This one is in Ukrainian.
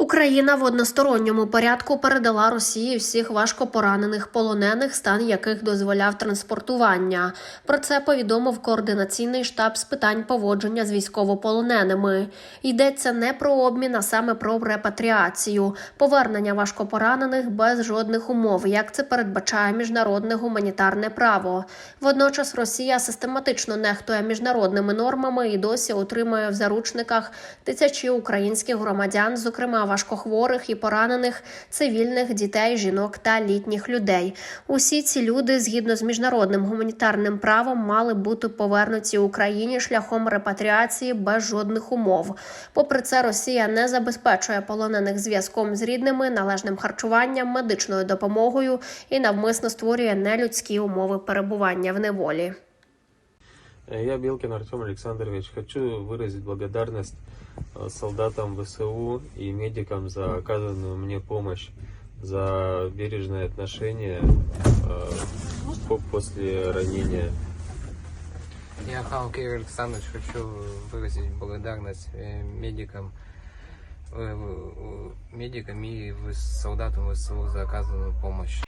Україна в односторонньому порядку передала Росії всіх важкопоранених полонених, стан яких дозволяв транспортування. Про це повідомив координаційний штаб з питань поводження з військовополоненими. Йдеться не про обмін, а саме про репатріацію, повернення важкопоранених без жодних умов, як це передбачає міжнародне гуманітарне право. Водночас Росія систематично нехтує міжнародними нормами і досі утримує в заручниках тисячі українських громадян, зокрема важкохворих і поранених цивільних дітей, жінок та літніх людей. Усі ці люди, згідно з міжнародним гуманітарним правом, мали бути повернуті Україні шляхом репатріації без жодних умов. Попри це, Росія не забезпечує полонених зв'язком з рідними, належним харчуванням, медичною допомогою і навмисно створює нелюдські умови перебування в неволі. Э, Я Белкин Артем Александрович. Хочу выразить благодарность э, солдатам ВСУ и медикам за оказанную мне помощь, за бережное отношение э, по- после ранения. Я Хау Кирилл Александрович хочу выразить благодарность медикам, медикам и солдатам ВСУ за оказанную помощь.